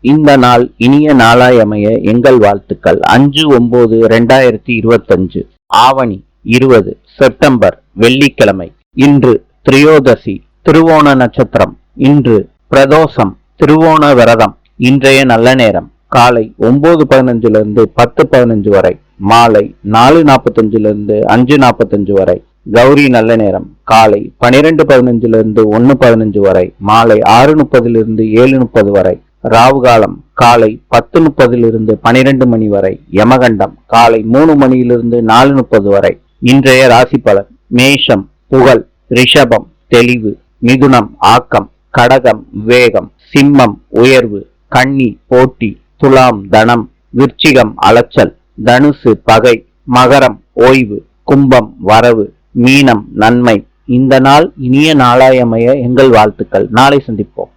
இந்த நாள் இனிய நாளாயமைய எங்கள் வாழ்த்துக்கள். அஞ்சு ஒன்பது ரெண்டாயிரத்தி இருபத்தஞ்சு ஆவணி இருபது செப்டம்பர் வெள்ளிக்கிழமை. இன்று திரியோதசி திருவோண நட்சத்திரம். இன்று பிரதோஷம் திருவோண விரதம். இன்றைய நல்ல நேரம். காலை ஒன்பது பதினஞ்சிலிருந்து பத்து பதினஞ்சு வரை. மாலை நாலு நாற்பத்தஞ்சிலிருந்து அஞ்சு நாற்பத்தஞ்சு வரை. கௌரி நல்ல நேரம். காலை பனிரெண்டு பதினஞ்சிலிருந்து ஒன்று பதினஞ்சு வரை. மாலை ஆறு முப்பதிலிருந்து ஏழு முப்பது வரை. ராவு காலம் காலை பத்து முப்பதிலிருந்து பனிரெண்டு மணி வரை. யமகண்டம் காலை மூணு மணியிலிருந்து நாலு முப்பது வரை. இன்றைய ராசி பலன் மேஷம் புகழ் ரிஷபம் தெளிவு மிதுனம் ஆக்கம் கடகம் வேகம் சிம்மம் உயர்வு கன்னி போட்டி துலாம் தனம் விருச்சிகம் அலைச்சல் தனுசு பகை மகரம் ஓய்வு கும்பம் வரவு மீனம் நன்மை. இந்த நாள் இனிய நாளாயமைய எங்கள் வாழ்த்துக்கள். நாளை சந்திப்போம்.